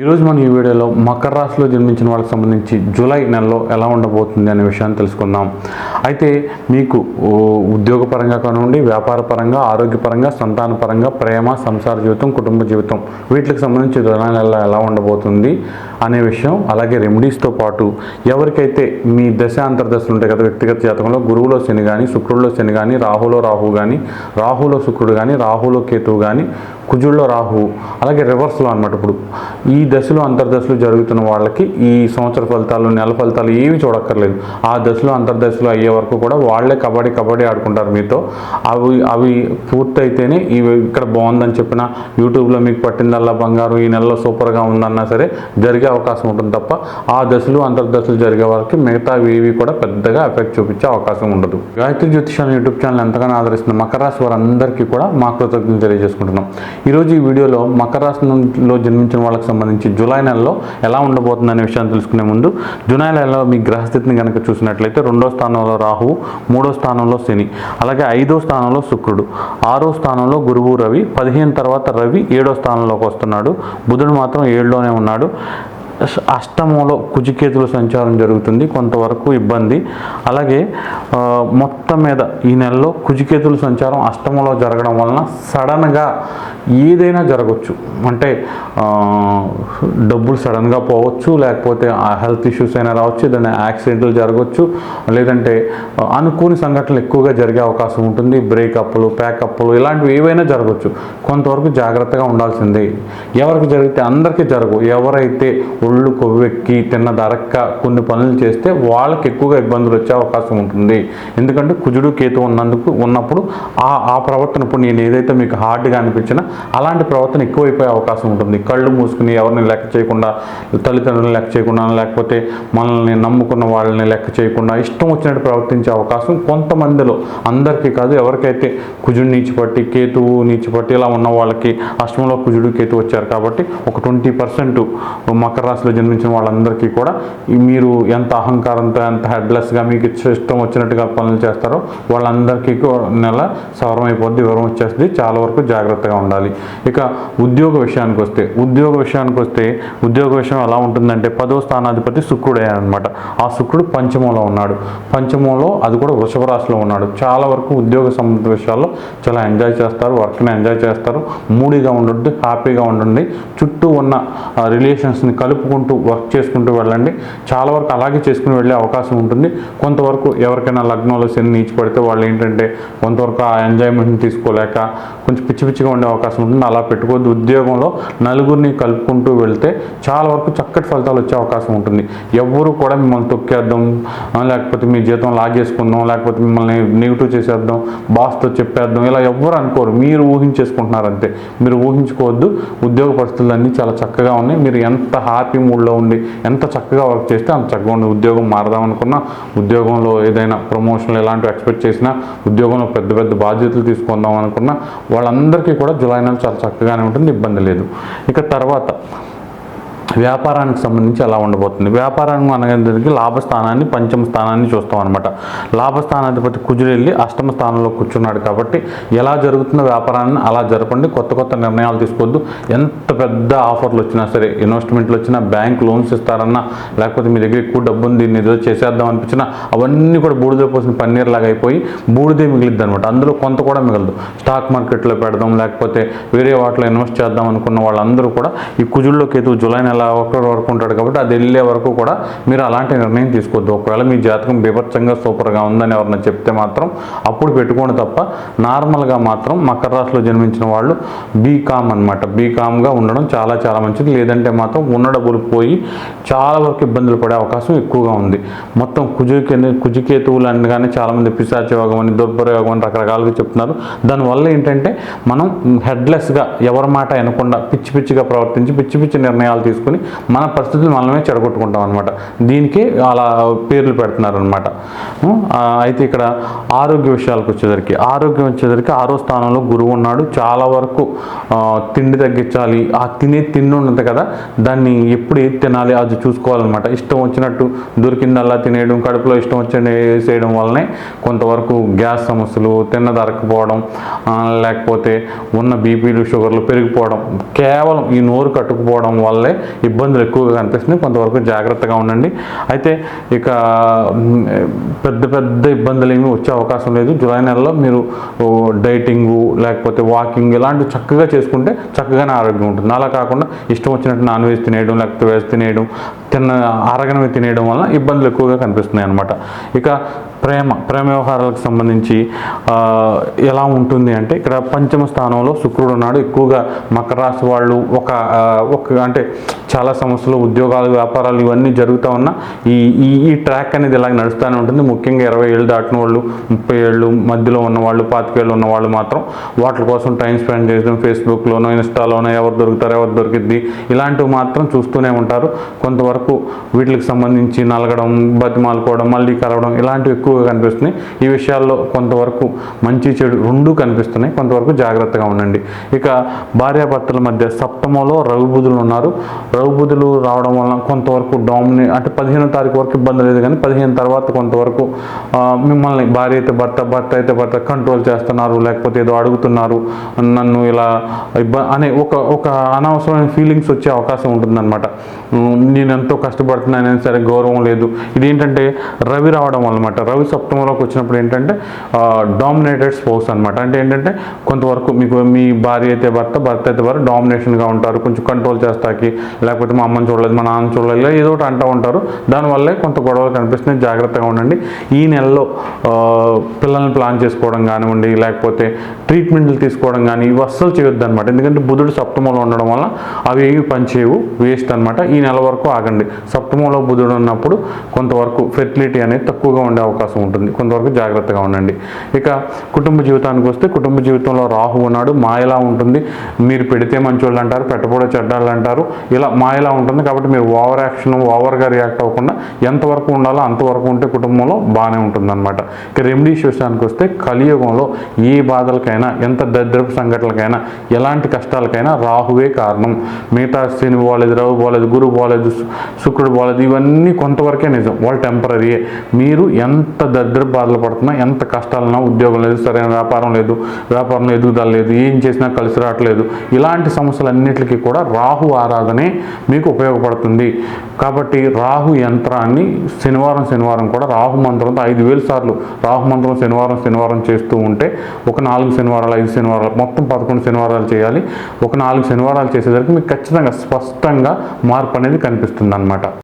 ఈరోజు మనం ఈ వీడియోలో మకర రాశిలో జన్మించిన వాళ్ళకి సంబంధించి జూలై నెలలో ఎలా ఉండబోతుంది అనే విషయాన్ని తెలుసుకుందాం. అయితే మీకు ఉద్యోగపరంగా కానివ్వండి వ్యాపార పరంగా ఆరోగ్యపరంగా సంతాన పరంగా ప్రేమ సంసార జీవితం కుటుంబ జీవితం వీటికి సంబంధించి జూలై నెలలో ఎలా ఉండబోతుంది అనే విషయం అలాగే రెమెడీస్తో పాటు ఎవరికైతే మీ దశ అంతర్దశలు ఉంటాయి కదా వ్యక్తిగత జాతకంలో గురువులో శని కానీ శుక్రుడిలో శని కానీ రాహులో రాహు కానీ రాహులో శుక్రుడు కానీ రాహులో కేతువు కానీ కుజుల్లో రాహు అలాగే రివర్స్లో అనమాట ఇప్పుడు. ఈ దశలో అంతర్దశలు జరుగుతున్న వాళ్ళకి ఈ సంవత్సర ఫలితాలు నెల ఫలితాలు ఏవి చూడక్కర్లేదు. ఆ దశలో అంతర్దశలు అయ్యే వరకు కూడా వాళ్ళే కబడ్డీ కబడ్డీ ఆడుకుంటారు మీతో. అవి అవి పూర్తయితేనే ఇవి ఇక్కడ బాగుందని చెప్పిన యూట్యూబ్లో మీకు పట్టిందల్లా బంగారం ఈ నెలలో సూపర్గా ఉందన్నా సరే జరిగే అవకాశం ఉంటుంది తప్ప ఆ దశలు అంతర్దశలు జరిగే వరకు మిగతా ఏవి కూడా పెద్దగా ఎఫెక్ట్ చూపించే అవకాశం ఉండదు. గాయత్రి జ్యోతిషాన్ని యూట్యూబ్ ఛానల్ ఎంతగానో ఆదరిస్తున్న మకర రాశి వారందరికీ కూడా మా కృతజ్ఞతలు తెలియజేసుకుంటున్నాం. ఈరోజు ఈ వీడియోలో మకర రాశిలో జన్మించిన వాళ్ళకి సంబంధించి జూలై నెలలో ఎలా ఉండబోతుంది అనే విషయాన్ని తెలుసుకునే ముందు జూలై నెలలో మీ గ్రహస్థితిని కనుక చూసినట్లయితే రెండో స్థానంలో రాహువు మూడో స్థానంలో శని అలాగే ఐదో స్థానంలో శుక్రుడు ఆరో స్థానంలో గురువు రవి పదిహేను తర్వాత రవి ఏడో స్థానంలోకి వస్తున్నాడు బుధుడు మాత్రం ఏడులోనే ఉన్నాడు. అష్టమంలో కుజికేతుల సంచారం జరుగుతుంది కొంతవరకు ఇబ్బంది. అలాగే మొత్తం మీద ఈ నెలలో కుజికేతుల సంచారం అష్టమంలో జరగడం వలన సడన్గా ఏదైనా జరగచ్చు. అంటే డబ్బులు సడన్గా పోవచ్చు లేకపోతే హెల్త్ ఇష్యూస్ అయినా రావచ్చు ఏదైనా యాక్సిడెంట్లు జరగవచ్చు లేదంటే అనుకోని సంఘటనలు ఎక్కువగా జరిగే అవకాశం ఉంటుంది. బ్రేకప్లు ప్యాకప్లు ఇలాంటివి ఏవైనా జరగవచ్చు కొంతవరకు జాగ్రత్తగా ఉండాల్సిందే. ఎవరికి జరిగితే అందరికీ జరగవు ఎవరైతే ఒళ్ళు కొవ్వెక్కి తిన్న దరక్క కొన్ని పనులు చేస్తే వాళ్ళకి ఎక్కువగా ఇబ్బందులు వచ్చే అవకాశం ఉంటుంది. ఎందుకంటే కుజుడు కేతు ఉన్నందుకు ఉన్నప్పుడు ఆ ఆ ప్రవర్తన ఇప్పుడు నేను ఏదైతే మీకు హార్డ్గా అనిపించినా అలాంటి ప్రవర్తన ఎక్కువైపోయే అవకాశం ఉంటుంది. కళ్ళు మూసుకుని ఎవరిని లెక్క చేయకుండా తల్లిదండ్రులను లెక్క చేయకుండా లేకపోతే మనల్ని నమ్ముకున్న వాళ్ళని లెక్క చేయకుండా ఇష్టం వచ్చినట్టు ప్రవర్తించే అవకాశం కొంతమందిలో. అందరికీ కాదు ఎవరికైతే కుజుడు నీచిపట్టి కేతువు నీచిపట్టి ఇలా ఉన్న వాళ్ళకి అష్టంలో కుజుడు కేతు వచ్చారు కాబట్టి ఒక ట్వంటీ పర్సెంట్ మకర రాశిలో జన్మించిన వాళ్ళందరికీ కూడా మీరు ఎంత అహంకారంతో ఎంత హెడ్లెస్గా మీకు ఇష్టం వచ్చినట్టుగా పనులు చేస్తారో వాళ్ళందరికీ నెల సవరం అయిపోద్ది వివరం వచ్చేస్తుంది చాలా వరకు జాగ్రత్తగా ఉండాలి. ఇక ఉద్యోగ విషయానికి వస్తే ఉద్యోగ విషయానికి వస్తే ఉద్యోగ విషయం ఎలా ఉంటుందంటే పదో స్థానాధిపతి శుక్రుడే అనమాట ఆ శుక్రుడు పంచమంలో ఉన్నాడు. పంచమంలో అది కూడా వృషభ రాశిలో ఉన్నాడు. చాలా వరకు ఉద్యోగ సంబంధిత విషయాల్లో చాలా ఎంజాయ్ చేస్తారు వర్క్ని ఎంజాయ్ చేస్తారు. మూడీగా ఉండండి హ్యాపీగా ఉండండి చుట్టూ ఉన్న రిలేషన్స్ని కలుపు కలుపుకుంటూ వర్క్ చేసుకుంటూ వెళ్ళండి. చాలా వరకు అలాగే చేసుకుని వెళ్ళే అవకాశం ఉంటుంది. కొంతవరకు ఎవరికైనా లగ్నంలో శని నీచి పడితే వాళ్ళు ఏంటంటే కొంతవరకు ఆ ఎంజాయ్మెంట్ని తీసుకోలేక కొంచెం పిచ్చి పిచ్చిగా ఉండే అవకాశం ఉంటుంది. అలా పెట్టుకోవద్దు. ఉద్యోగంలో నలుగురిని కలుపుకుంటూ వెళ్తే చాలా వరకు చక్కటి ఫలితాలు వచ్చే అవకాశం ఉంటుంది. ఎవ్వరూ కూడా మిమ్మల్ని తొక్కేద్దాం లేకపోతే మీ జీతం లాగేసుకుందాం లేకపోతే మిమ్మల్ని నెగిటివ్ చేసేద్దాం బాస్తో చెప్పేద్దాం ఇలా ఎవ్వరు అనుకోరు. మీరు ఊహించేసుకుంటున్నారు అంతే. మీరు ఊహించుకోవద్దు. ఉద్యోగ పరిస్థితులు అన్నీ చాలా చక్కగా ఉన్నాయి. మీరు ఎంత హ్యాపీ మూడ్లో ఉండి ఎంత చక్కగా వర్క్ చేస్తే అంత చక్కగా ఉండి ఉద్యోగం మారదాం అనుకున్నా ఉద్యోగంలో ఏదైనా ప్రమోషన్లు ఎలాంటివి ఎక్స్పెక్ట్ చేసినా ఉద్యోగంలో పెద్ద పెద్ద బాధ్యతలు తీసుకుందాం అనుకున్నా వాళ్ళందరికీ కూడా జులై నెల చాలా చక్కగానే ఉంటుంది ఇబ్బంది లేదు. ఇక తర్వాత వ్యాపారానికి సంబంధించి అలా ఉండబోతుంది. వ్యాపారానికి అనగానికి లాభస్థానాన్ని పంచమ స్థానాన్ని చూస్తాం అనమాట లాభస్థానాధిపతి కుజుడు వెళ్ళి అష్టమ స్థానంలో కూర్చున్నాడు కాబట్టి ఎలా జరుగుతుందో వ్యాపారాన్ని అలా జరపండి. కొత్త కొత్త నిర్ణయాలు తీసుకోవద్దు. ఎంత పెద్ద ఆఫర్లు వచ్చినా సరే ఇన్వెస్ట్మెంట్లు వచ్చినా బ్యాంక్ లోన్స్ ఇస్తారన్నా లేకపోతే మీ దగ్గర ఎక్కువ డబ్బు ఉంది దీన్ని ఏదో చేసేద్దాం అనిపించినా అవన్నీ కూడా బూడిద పోసిన పన్నీర్ లాగా అయిపోయి బూడిదే మిగిలిద్ది అనమాట అందులో కొంత కూడా మిగలదు. స్టాక్ మార్కెట్లో పెడదాం లేకపోతే వేరే వాటిలో ఇన్వెస్ట్ చేద్దాం అనుకున్న వాళ్ళందరూ కూడా ఈ కుజుల్లో కేతు జూలై నెల ఒకటి వరకు ఉంటాడు కాబట్టి అది వెళ్ళే వరకు కూడా మీరు అలాంటి నిర్ణయం తీసుకోవద్దు. ఒకవేళ మీ జాతకం బీభత్సంగా సూపర్గా ఉందని ఎవరైనా చెప్తే మాత్రం అప్పుడు పెట్టుకోండి తప్ప నార్మల్గా మాత్రం మకర రాశిలో జన్మించిన వాళ్ళు బీకామ్ అనమాట బీకామ్గా ఉండడం చాలా చాలా మంచిది. లేదంటే మాత్రం ఉన్న డబ్బులు పోయి చాలా వరకు ఇబ్బందులు పడే అవకాశం ఎక్కువగా ఉంది. మొత్తం కుజుకే కుజికేతువులు అనగానే చాలామంది పిశాచ యోగం అని దుర్భర యోగం అని రకరకాలుగా చెప్తున్నారు. దానివల్ల ఏంటంటే మనం హెడ్లెస్గా ఎవరి మాట వినకుండా పిచ్చి పిచ్చిగా ప్రవర్తించి పిచ్చి పిచ్చి నిర్ణయాలు తీసుకుని మన పరిస్థితులు మనమే చెడగొట్టుకుంటాం అనమాట దీనికి అలా పేర్లు పెడుతున్నారు అనమాట అయితే ఇక్కడ ఆరోగ్య విషయాలకు వచ్చేసరికి ఆరోగ్యం వచ్చేసరికి ఆరో స్థానంలో గురువు ఉన్నాడు. చాలా వరకు తిండి తగ్గించాలి. ఆ తినే తిండి ఉన్నది కదా దాన్ని ఎప్పుడు ఏది తినాలి అది చూసుకోవాలన్నమాట. ఇష్టం వచ్చినట్టు దొరికిందల్లా తినేయడం కడుపులో ఇష్టం వచ్చిన వేసేయడం వల్లనే కొంతవరకు గ్యాస్ సమస్యలు తిన్న దొరకపోవడం లేకపోతే ఉన్న బీపీలు షుగర్లు పెరిగిపోవడం కేవలం ఈ నోరు కట్టుకుపోవడం వల్లే ఇబ్బందులు ఎక్కువగా కనిపిస్తున్నాయి. కొంతవరకు జాగ్రత్తగా ఉండండి. అయితే ఇక పెద్ద పెద్ద ఇబ్బందులు ఏమీ వచ్చే అవకాశం లేదు. జూలై నెలలో మీరు డైటింగు లేకపోతే వాకింగ్ ఇలాంటివి చక్కగా చేసుకుంటే చక్కగానే ఆరోగ్యం ఉంటుంది. అలా కాకుండా ఇష్టం వచ్చినట్టు నాన్ వెజ్ తినేయడం లేకపోతే వెజ్ తినేయడం తిన్న ఆరగనవి తినేయడం వల్ల ఇబ్బందులు ఎక్కువగా కనిపిస్తున్నాయి అన్నమాట ఇక ప్రేమ ప్రేమ వ్యవహారాలకు సంబంధించి ఎలా ఉంటుంది అంటే ఇక్కడ పంచమ స్థానంలో శుక్రుడు ఉన్నాడు. ఎక్కువగా మకర రాశి వాళ్ళు ఒక ఒక అంటే చాలా సమస్యలు ఉద్యోగాలు వ్యాపారాలు ఇవన్నీ జరుగుతూ ఉన్నా ఈ ఈ ఈ ట్రాక్ అనేది ఇలాగ నడుస్తూనే ఉంటుంది. ముఖ్యంగా ఇరవై ఏళ్ళు దాటిన వాళ్ళు ముప్పై ఏళ్ళు మధ్యలో ఉన్న వాళ్ళు పాతికేళ్ళు ఉన్న వాళ్ళు మాత్రం వాటి కోసం టైం స్పెండ్ చేయడం ఫేస్బుక్లోనో ఇన్స్టాలోనో ఎవరు దొరుకుతారు ఎవరు దొరికిద్ది ఇలాంటివి మాత్రం చూస్తూనే ఉంటారు. కొంతవరకు వీటికి సంబంధించి నలగడం బతిమాలుకోవడం మళ్ళీ కలవడం ఇలాంటివి ఎక్కువ ఎక్కువగా కనిపిస్తున్నాయి ఈ విషయాల్లో కొంతవరకు మంచి చెడు రెండూ కనిపిస్తున్నాయి. కొంతవరకు జాగ్రత్తగా ఉండండి. ఇక భార్యాభర్తల మధ్య సప్తమంలో రవి బుధులు ఉన్నారు. రవి బుధులు రావడం వలన కొంతవరకు డామినే అంటే పదిహేనో తారీఖు వరకు ఇబ్బంది లేదు కానీ పదిహేను తర్వాత కొంతవరకు మిమ్మల్ని భార్య అయితే భర్త భర్త అయితే భర్త కంట్రోల్ చేస్తున్నారు. లేకపోతే ఏదో అడుగుతున్నారు. నన్ను ఇలా ఇబ్బ అనే ఒక ఒక అనవసరమైన ఫీలింగ్స్ వచ్చే అవకాశం ఉంటుందన్నమాట. నేను ఎంతో కష్టపడుతున్నానని సరే గౌరవం లేదు. ఇదేంటంటే రవి రావడం అనమాట రవి సప్తమంలోకి వచ్చినప్పుడు ఏంటంటే డామినేటెడ్ స్పోర్ట్స్ అనమాట అంటే ఏంటంటే కొంతవరకు మీకు మీ భార్య అయితే భర్త భర్త అయితే వారు డామినేషన్గా ఉంటారు. కొంచెం కంట్రోల్ చేస్తాకి లేకపోతే మా అమ్మని చూడలేదు మా నాన్న చూడలేదు ఏదో ఒకటి అంటూ ఉంటారు. దానివల్లే కొంత గొడవలు కనిపిస్తున్నాయి. జాగ్రత్తగా ఉండండి. ఈ నెలలో పిల్లల్ని ప్లాన్ చేసుకోవడం కానివ్వండి లేకపోతే ట్రీట్మెంట్లు తీసుకోవడం కానీ ఇవి అస్సలు చేయొద్దు అనమాట ఎందుకంటే బుధుడు సప్తమంలో ఉండడం వల్ల అవి ఏవి పనిచేయవు వేస్ట్ అనమాట ఈ నెల వరకు ఆగండి. సప్తమంలో బుధుడు ఉన్నప్పుడు కొంతవరకు ఫెర్టిలిటీ అనేది తక్కువగా ఉండే అవకాశం ఉంటుంది. కొంతవరకు జాగ్రత్తగా ఉండండి. ఇక కుటుంబ జీవితానికి వస్తే కుటుంబ జీవితంలో రాహు ఉన్నాడు మాయలా ఉంటుంది. మీరు పెడితే మంచోళ్ళు అంటారు పెట్టబోడే చెడ్డాళ్ళు అంటారు. ఇలా మాయలా ఉంటుంది కాబట్టి మీరు ఓవర్ యాక్షన్ ఓవర్గా రియాక్ట్ అవ్వకుండా ఎంతవరకు ఉండాలో అంతవరకు ఉంటే కుటుంబంలో బాగానే ఉంటుంది అనమాట ఇక రెమెడీస్ విషయానికి వస్తే కలియుగంలో ఏ బాధలకైనా ఎంత దరిద్రపు సంఘటనలకైనా ఎలాంటి కష్టాలకైనా రాహువే కారణం. మిగతా శని బాగలేదు రవి బాగలేదు గురువు బాగలేదు శుక్రుడు బాగలేదు ఇవన్నీ కొంతవరకే నిజం. వాళ్ళు టెంపరీయే మీరు ఎంత ఎంత దరిద్ర బాధలు పడుతున్నా ఎంత కష్టాలన్నా ఉద్యోగం లేదు సరైన వ్యాపారం లేదు వ్యాపారంలో ఎదుగుదల లేదు ఏం చేసినా కలిసి రావట్లేదు. ఇలాంటి సమస్యలన్నిటికీ కూడా రాహు ఆరాధనే మీకు ఉపయోగపడుతుంది. కాబట్టి రాహు యంత్రాన్ని శనివారం శనివారం కూడా రాహు మంత్రంతో ఐదు వేల సార్లు రాహు మంత్రం శనివారం శనివారం చేస్తూ ఉంటే ఒక నాలుగు శనివారాలు ఐదు శనివారాలు మొత్తం పదకొండు శనివారాలు చేయాలి. ఒక నాలుగు శనివారాలు చేసేసరికి మీకు ఖచ్చితంగా స్పష్టంగా మార్పు అనేది కనిపిస్తుంది